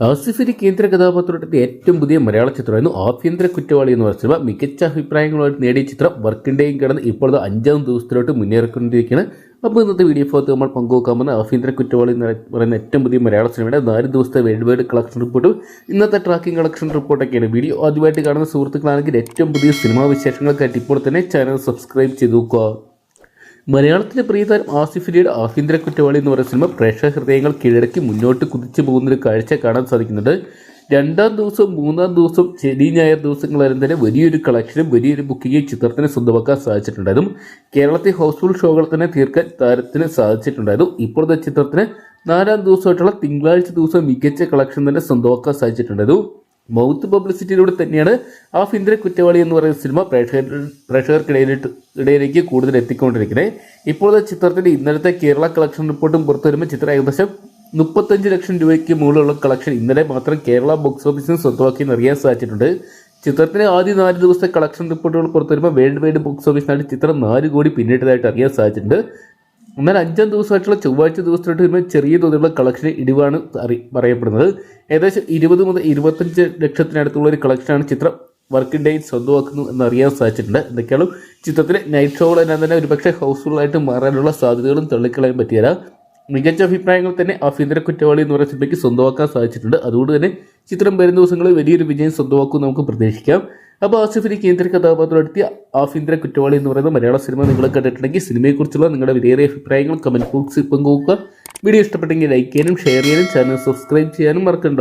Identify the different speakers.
Speaker 1: ആസിഫിന് കേന്ദ്ര കഥാപാത്രത്തിന്റെ ഏറ്റവും പുതിയ മലയാള ചിത്രമായിരുന്നു ആഭ്യന്തര കുറ്റവാളി എന്ന് പറഞ്ഞ സിനിമ. മികച്ച അഭിപ്രായങ്ങളുമായിട്ട് നേടിയ ചിത്രം വർക്കിന്റെയും കിടന്ന് ഇപ്പോഴത്തെ അഞ്ചാം ദിവസത്തിലോട്ട് മുന്നേറിക്കൊണ്ടിരിക്കുകയാണ്. അപ്പോൾ ഇന്നത്തെ വീഡിയോ ഭാഗത്ത് നമ്മൾ പങ്കുവെക്കാൻ പോകുന്ന ആഭ്യന്തര കുറ്റവാളി എന്ന് പറയുന്ന ഏറ്റവും പുതിയ മലയാള സിനിമയുടെ നാല് ദിവസത്തെ വേൾഡ് വൈഡ് കളക്ഷൻ റിപ്പോർട്ടും ഇന്നത്തെ ട്രാക്കിംഗ് കളക്ഷൻ റിപ്പോർട്ടൊക്കെയാണ് വീഡിയോ ആദ്യമായിട്ട് കാണുന്ന സുഹൃത്തുക്കളാണെങ്കിൽ ഏറ്റവും പുതിയ സിനിമാ വിശേഷങ്ങൾക്കായിട്ട് ഇപ്പോൾ തന്നെ ചാനൽ സബ്സ്ക്രൈബ് ചെയ്തു നോക്കുക മലയാളത്തിലെ പ്രിയതാരം ആസിഫിലിയുടെ ആഭ്യന്തര കുറ്റവാളി എന്ന് പറയുന്ന സിനിമ പ്രേക്ഷക ഹൃദയങ്ങൾ കീഴടക്കി മുന്നോട്ട് കുതിച്ചു പോകുന്നൊരു കാഴ്ച കാണാൻ സാധിക്കുന്നുണ്ട് രണ്ടാം ദിവസം മൂന്നാം ദിവസം ശനി ഞായർ ദിവസങ്ങളായാലും തന്നെ വലിയൊരു കളക്ഷനും വലിയൊരു ബുക്കിംഗ് ചിത്രത്തിന് സ്വന്തമാക്കാൻ സാധിച്ചിട്ടുണ്ടായിരുന്നു. കേരളത്തെ ഹൗസ്ഫുൾ ഷോകൾ തന്നെ തീർക്കാൻ താരത്തിന് സാധിച്ചിട്ടുണ്ടായിരുന്നു. ഇപ്പോഴത്തെ ചിത്രത്തിന് നാലാം ദിവസമായിട്ടുള്ള തിങ്കളാഴ്ച ദിവസം മികച്ച കളക്ഷൻ തന്നെ സ്വന്തമാക്കാൻ സാധിച്ചിട്ടുണ്ടായിരുന്നു. മൗത്ത് പബ്ലിസിറ്റിയിലൂടെ തന്നെയാണ് ആ ഫിന്ദ്ര കുറ്റവാളി എന്ന് പറയുന്ന സിനിമ പ്രേക്ഷകർ പ്രേക്ഷകർക്കിടയിലിട്ട് ഇടയിലേക്ക് കൂടുതൽ എത്തിക്കൊണ്ടിരിക്കുന്നത്. ഇപ്പോഴത്തെ ചിത്രത്തിന്റെ ഇന്നലത്തെ കേരള കളക്ഷൻ റിപ്പോർട്ടും പുറത്തു വരുമ്പോൾ ചിത്രം ഏകദേശം മുപ്പത്തഞ്ച് ലക്ഷം രൂപയ്ക്ക് മുകളിലുള്ള കളക്ഷൻ ഇന്നലെ മാത്രം കേരള ബോക്സ് ഓഫീസിന് സ്വന്തമാക്കി അറിയാൻ സാധിച്ചിട്ടുണ്ട്. ചിത്രത്തിന് ആദ്യ നാല് ദിവസത്തെ കളക്ഷൻ റിപ്പോർട്ടുകൾ പുറത്തു വരുമ്പോൾ വേൾഡ് വൈഡ് ബോക്സ് ഓഫീസിനായിട്ട് ചിത്രം നാല് കോടി പിന്നിട്ടതായിട്ട് അറിയാൻ സാധിച്ചിട്ടുണ്ട്. എന്നാൽ അഞ്ചാം ദിവസമായിട്ടുള്ള ചൊവ്വാഴ്ച ദിവസമായിട്ട് വരുമ്പോൾ ചെറിയ തോതിലുള്ള കളക്ഷൻ ഇടിവാണ് അറി പറയപ്പെടുന്നത്. ഏകദേശം ഇരുപത് മുതൽ ഇരുപത്തഞ്ച് ലക്ഷത്തിനടുത്തുള്ള ഒരു കളക്ഷനാണ് ചിത്രം വർക്കിംഗ് ഡേയിൽ സ്വന്തമാക്കുന്നു എന്നറിയാൻ സാധിച്ചിട്ടുണ്ട്. എന്തൊക്കെയാണ് ചിത്രത്തിലെ നൈറ്റ് ഷോകൾ എല്ലാം തന്നെ ഒരുപക്ഷെ ഹൗസ്ഫുൾ ആയിട്ട് മാറാനുള്ള സാധ്യതകളും തള്ളിക്കളയാൻ പറ്റിയല്ല. മികച്ച അഭിപ്രായങ്ങൾ തന്നെ ആഭ്യന്തര കുറ്റവാളി എന്ന് പറയുന്ന സിനിമയ്ക്ക് സ്വന്തമാക്കാൻ സാധിച്ചിട്ടുണ്ട്. അതുകൊണ്ട് തന്നെ ചിത്രം വരും ദിവസങ്ങളിൽ വലിയൊരു വിജയം സ്വന്തമാക്കും നമുക്ക് പ്രതീക്ഷിക്കാം. അപ്പോൾ ആസിഫിനെ കേന്ദ്ര കഥാപാത്രം നടത്തിയ ആഫീന്ദ്ര കുറ്റവാളി എന്ന് പറയുന്ന മലയാള സിനിമ നിങ്ങൾ കണ്ടിട്ടുണ്ടെങ്കിൽ സിനിമയെക്കുറിച്ചുള്ള നിങ്ങളുടെ വിലയേറിയ അഭിപ്രായങ്ങൾ കമന്റ് ബോക്സിൽ പങ്കുവെക്കുക. വീഡിയോ ഇഷ്ടപ്പെട്ടെങ്കിൽ ലൈക്ക് ചെയ്യാനും ഷെയർ ചെയ്യാനും ചാനൽ സബ്സ്ക്രൈബ് ചെയ്യാനും മറക്കണ്ട.